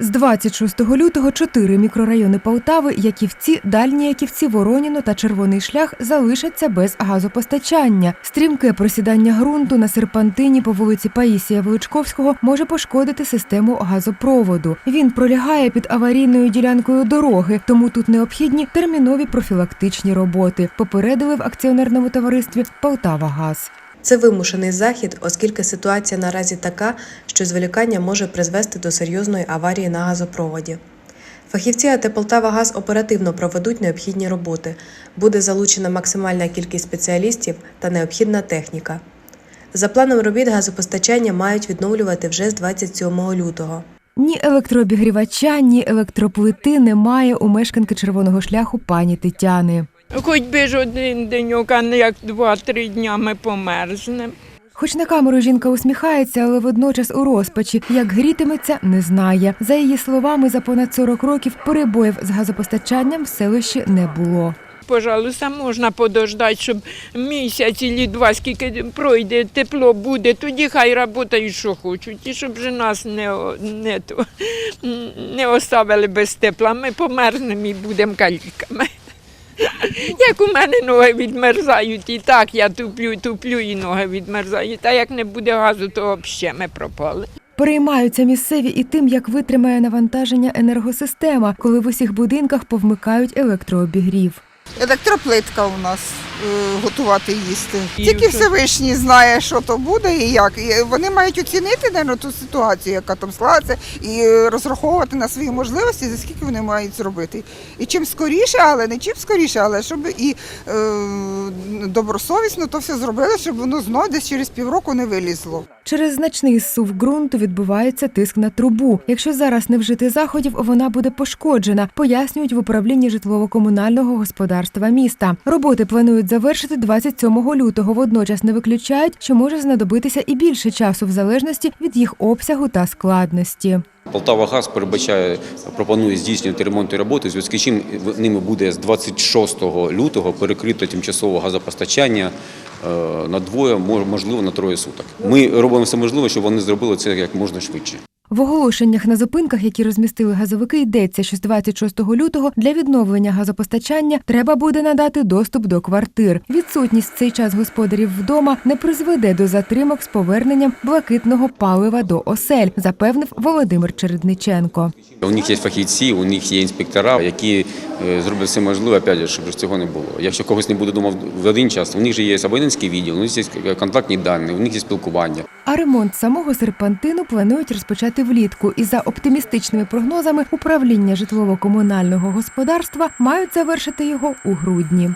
З 26 лютого чотири мікрорайони Полтави Яківці, Дальні Яківці, Вороніно та Червоний шлях залишаться без газопостачання. Стрімке просідання ґрунту на серпантині по вулиці Паїсія Величковського може пошкодити систему газопроводу. Він пролягає під аварійною ділянкою дороги, тому тут необхідні термінові профілактичні роботи. Попередили в акціонерному товаристві Полтавагаз. Це вимушений захід, оскільки ситуація наразі така, що зволікання може призвести до серйозної аварії на газопроводі. Фахівці АТ «Полтавагаз» оперативно проведуть необхідні роботи. Буде залучена максимальна кількість спеціалістів та необхідна техніка. За планом робіт газопостачання мають відновлювати вже з 27 лютого. Ні електрообігрівача, ні електроплити немає у мешканки червоного шляху пані Тетяни. Хоч би ж один деньок, а не як два-три дня ми померзнемо. Хоч на камеру жінка усміхається, але водночас у розпачі, як грітиметься, не знає. За її словами, за понад 40 років перебоїв з газопостачанням в селищі не було. Пожалуйста, можна подождати, щоб місяць і два, скільки пройде, тепло буде, тоді хай працюють, що хочуть, і щоб же нас не, не, не оставили без тепла. Ми померзнемо і будемо каліками. Як у мене ноги відмерзають, і так я туплю, туплю, і ноги відмерзають. А як не буде газу, то взагалі ми пропали. Переймаються місцеві і тим, як витримає навантаження енергосистема, коли в усіх будинках повмикають електрообігрів. Електроплитка у нас е, готувати їсти. Тільки? Всевишній знає, що то буде і як. І вони мають оцінити наверно, ту ситуацію, яка там склалася, і розраховувати на свої можливості, за скільки вони мають зробити. І чим скоріше, але не чим скоріше, але щоб і е, добросовісно то все зробили, щоб воно знов десь через півроку не вилізло. Через значний зсув ґрунту відбувається тиск на трубу. Якщо зараз не вжити заходів, вона буде пошкоджена, пояснюють в управлінні житлово-комунального господарства міста. Роботи планують завершити 27 лютого. Водночас не виключають, що може знадобитися і більше часу в залежності від їх обсягу та складності. Полтавагаз передбачає, пропонує здійснювати ремонтні роботи, зв'язку з чим ними буде з 26 лютого перекрито тимчасове газопостачання е, на двоє, мож- можливо, на троє суток. Ми робимо все можливе, щоб вони зробили це як можна швидше. В оголошеннях на зупинках, які розмістили газовики, йдеться, що з 26 лютого для відновлення газопостачання треба буде надати доступ до квартир. Відсутність в цей час господарів вдома не призведе до затримок з поверненням блакитного палива до осель, запевнив Володимир Чередниченко. У них є фахівці, у них є інспектора, які е, зроблять все можливе, опять щоб цього не було. Якщо когось не буде вдома в один час, у них же є абонентський відділ, у них є контактні дані, у них є спілкування. А ремонт самого серпантину планують розпочати влітку. І за оптимістичними прогнозами управління житлово-комунального господарства мають завершити його у грудні.